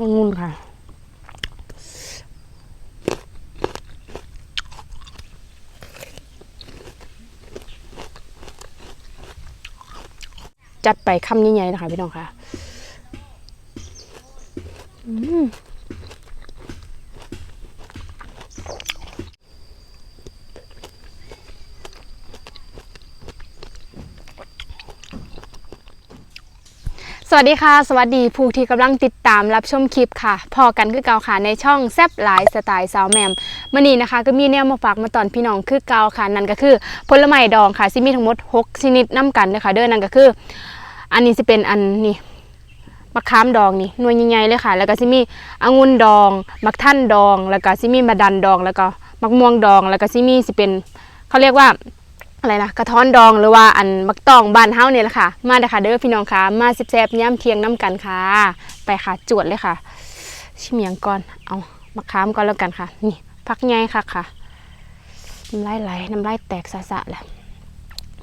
องุ่นค่ะ จัดไปคำใหญ่ๆนะคะพี่น้องค่ะ อืม สวัสดีค่ะ สวัสดีผู้ที่กำลังติดตามรับชมคลิปค่ะ พอกันคือเกาค่ะในช่องแซบหลายสไตล์สาวแหมมมื่อนี้นะคะ ก็มีแนวมาฝากมาตอนพี่น้องคือเกาค่ะ นั่นก็คือผลไม้ดองค่ะซิมีทั้งหมด 6 ชนิดน้ำกันเลยค่ะเด้อนั่นก็คือ อันนี้จะเป็นอันนี่มะขามดองนี่หน่วยใหญ่ๆเลยค่ะ แล้วก็สิมีองุ่นดองมักท่านดอง แล้วก็สิมีมะดันดอง แล้วก็มักม่วงดอง แล้วก็สิมีสิเป็นเขาเรียกว่า อะไรนะกระท้อนดองหรือว่าอันมักตองบ้านเฮาเนี่ยแหละค่ะ มาเด้อค่ะเด้อพี่น้องค่ะมาสิบแซบย่ำเทียงน้ำกันค่ะ ไปค่ะจวดเลยค่ะ ชิมหยังก่อนเอามะขามก่อนแล้วกันค่ะ นี่พักใหญ่ค่ะค่ะน้ำลายไหลน้ำลายแตกสะๆแหละ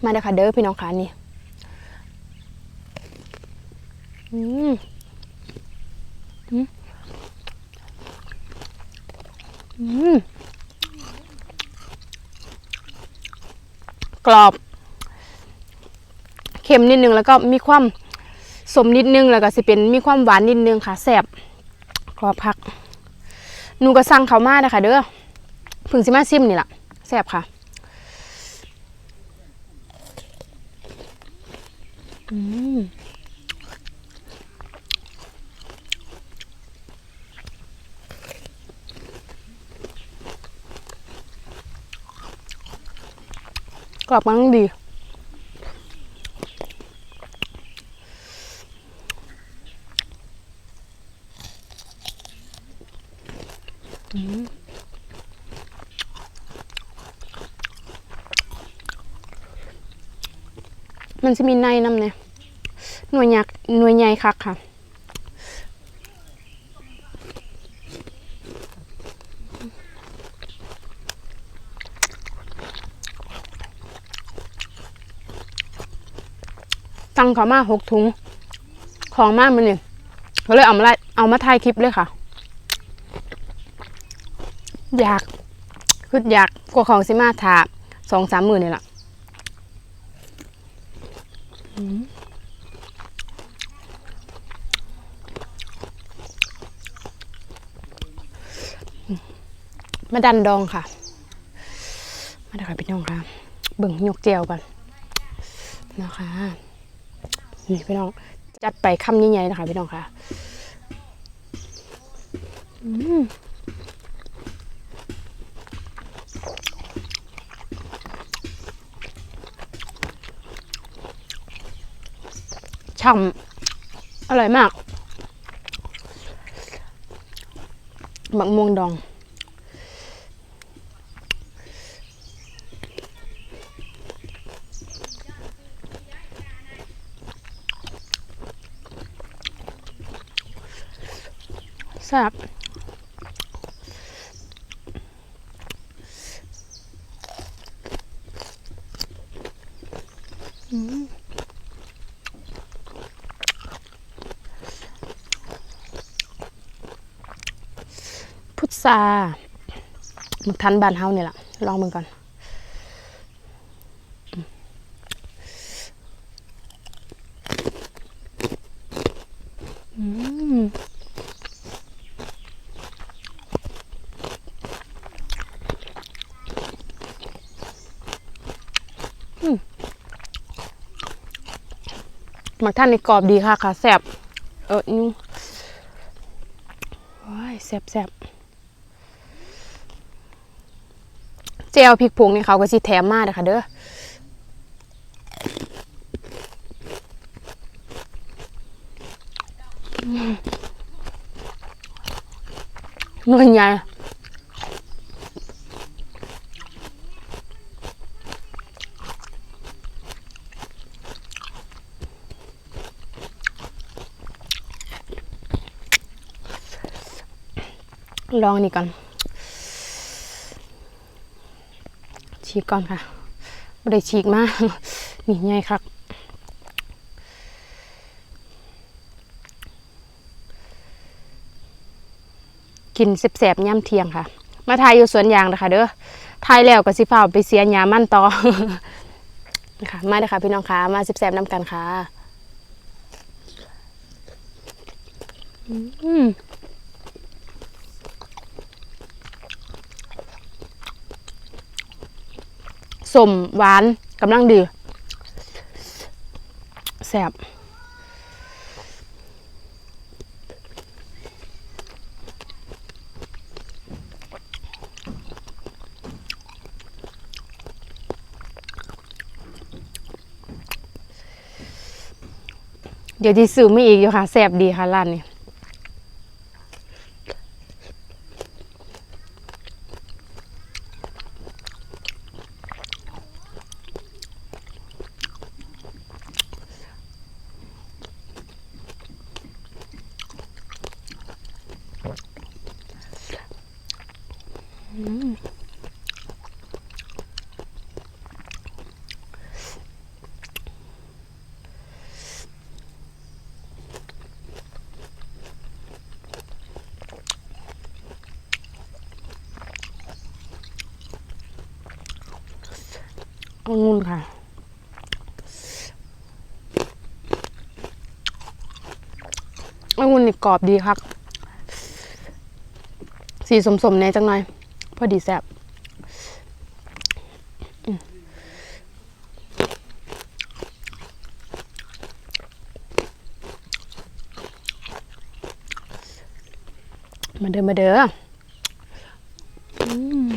มาเด้อค่ะเด้อพี่น้องค่ะนี่อืมอืมอืม กรอบ เค็มนิดนึงแล้วก็มีความสมนิดนึงแล้วก็สิเป็นมีความหวานนิดนึงค่ะแซ่บกรอบพักหนูก็สั่งเขามานะคะเด้อพึ่งสิมาซิมนี่แหละแซ่บค่ะอืม กรอบมันดี อืมมันจะมีในน้ำเนี่ยหน่วยยักหน่วยใหญ่คักค่ะ งเขามาหกถุง ของมากมันนี่ก็เลยเอามาไล่เอามาถ่ายคลิปเลยค่ะ อยากคืออยากกว่าของสิมาถาสองสามหมื่นนี่แหละมาดันดองค่ะ มาดี๋ยวค่ะพี่น้องค่ะ เบิ่งยกเจียวกันนะคะ นี่พี่น้อง จัดไปคำใหญ่ๆนะคะพี่น้องค่ะช่ำอร่อยมากบักม่วงดอง แซ่บอืมพุทราหมึกทันบานเฮาเนี่ยแหละลองมึงก่อน อืม ห มักท่านในกรอบดีค่ะค่ะแซ่บเออยุ่งโอ้ยแซ่บแซ่บเจลพริกผงนี่เขาก็สิแถมมาเด้อค่ะเด้อหน่วยใหญ่ ลองนี่ก่อน ฉีกก่อนค่ะไม่ได้ฉีกมากนี่ไงครับกินแสบๆย่ำเทียงค่ะ มาทายอยู่สวนยางนะคะเด้อทายแล้วก็สิฟ้าไปเสียหยามั่นต่อนะคะมาเด้อค่ะพี่น้องคะมาแสบๆน้ำกันค่ะ อืม สมหวานกำลังดีแสบเดี๋ยวที่ซื้อไม่อีกอยู่ค่ะแซ่บดีค่ะร้านนี้ องุ่นค่ะ องุ่นนี่กรอบดีครับ สีสมๆในจังหน่อย พอดีแซ่บมมาเด้อมาเด้ออืม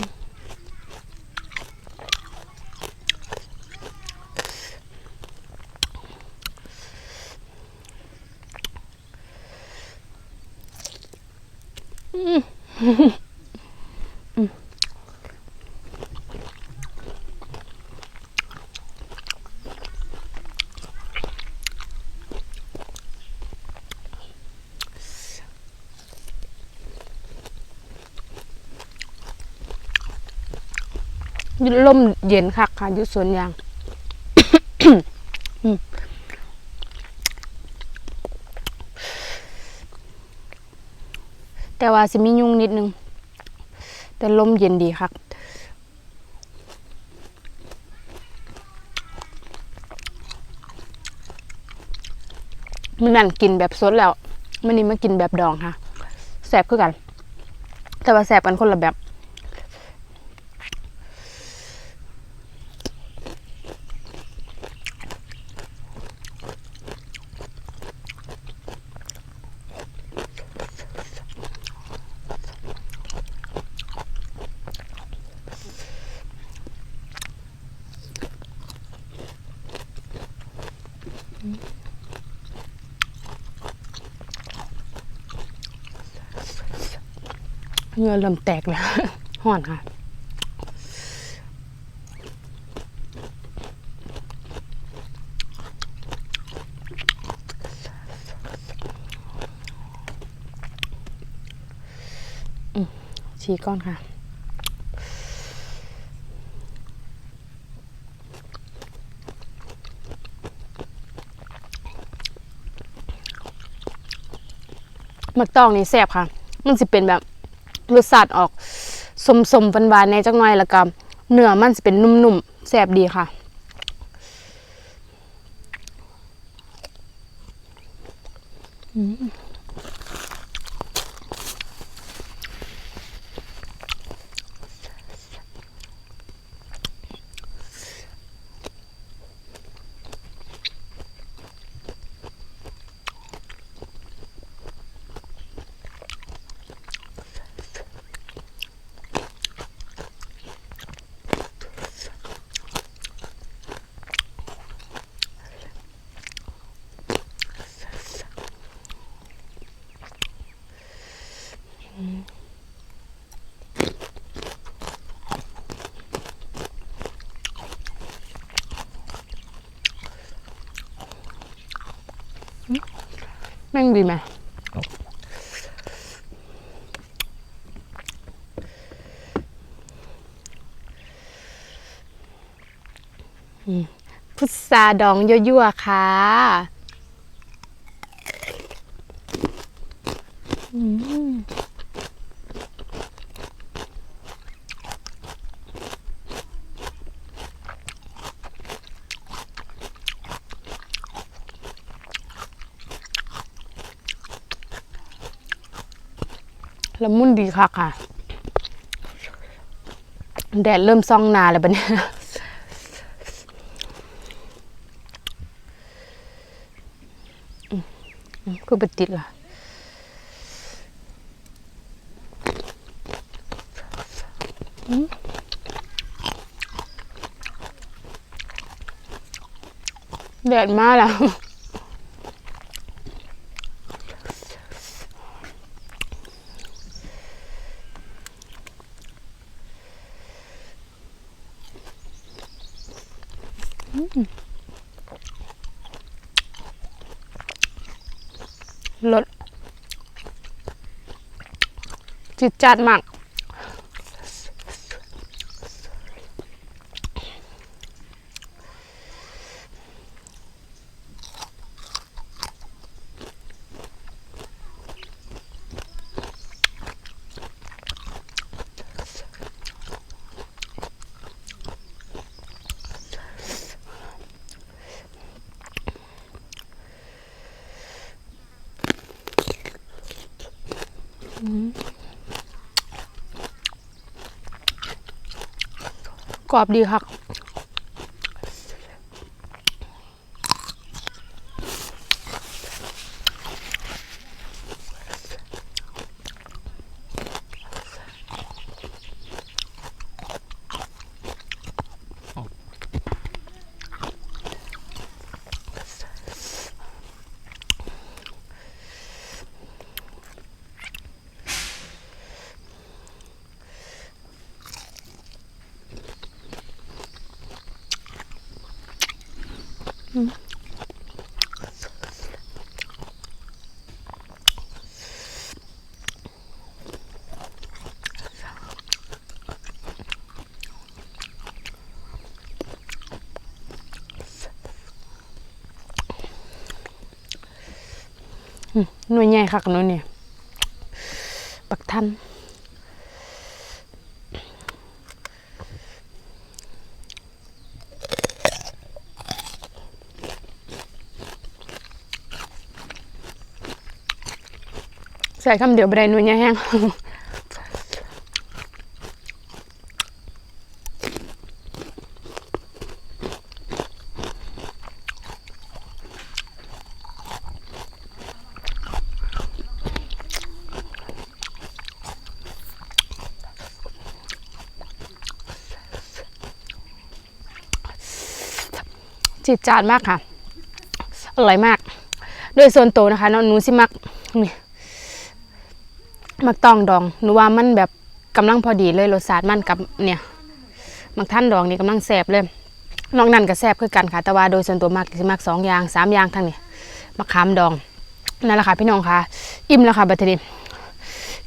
ลมเย็นคักค่ะยู่สวนยางแต่ว่าสิมียุ่งนิดนึง แต่ลมเย็นดีคักมันนั่นกินแบบสดแล้วมันนี่มากินแบบดองค่ะแสบคือกัน แต่ว่าแสบกันคนละแบบ เหงื่อเริ่มแตกแล้วห่อนค่ะอืมชี้ก้อนค่ะ มักตองนี่แซ่บค่ะ มันสิเป็นแบบรสชาติออกสมสมๆหวานๆในจักหน่อยแล้วก็เนื้อมันสิเป็นนุ่มๆแซ่บดีค่ะ แม่งดีไหมอืมพุทราดองยั่วๆ ค่ะอืม ละมุนดีค่ะค่ะ แดดเริ่มซ่องนาแล้วบัดเนี้ยอือืมคือบัติดล่ะแดดมาแล้ว รสจิตจัดมาก กรอบดีครับ หน่วยใหญ่ค่ะกับนู่นเนี่ย บักทัน ใส่คำเดียวไปได้หน่วยแห้งจิตจาดมากค่ะ อร่อยมาก โดยส่วนตัวนะคะนาะหนูสิมักนี่ มักตองดองหนูว่ามันแบบกำลังพอดีเลยรสชาติมันกับเนี่ยมักท่านดองนี่กำลังแซ่บเลยนอกนั้นก็แซ่บคือกันค่ะแต่ว่าโดยส่วนตัวมักสิมักสองอย่างสามอย่างทั้งนี้มะขามดองนั่นแหละค่ะพี่น้องค่ะ อิ่มแล้วค่ะบัดทีนี้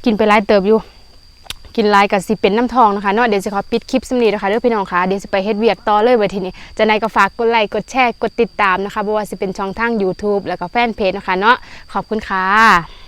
กินไปหลายเติบอยู่ กินลายกับสิเป็นน้ำทองนะคะเนาะเดี๋ยวจะขอปิดคลิปสำนีนะคะเด้อพี่น้องค่ะเดี๋ยวจะไปเฮ็ดเวียกต่อเลยเว้ยทีนี้จะในก็ฝากกดไลค์กดแชร์กดติดตามนะคะบ่ว่าสิเป็นช่องทาง YouTube แล้วก็แฟนเพจนะคะเนาะขอบคุณค่ะ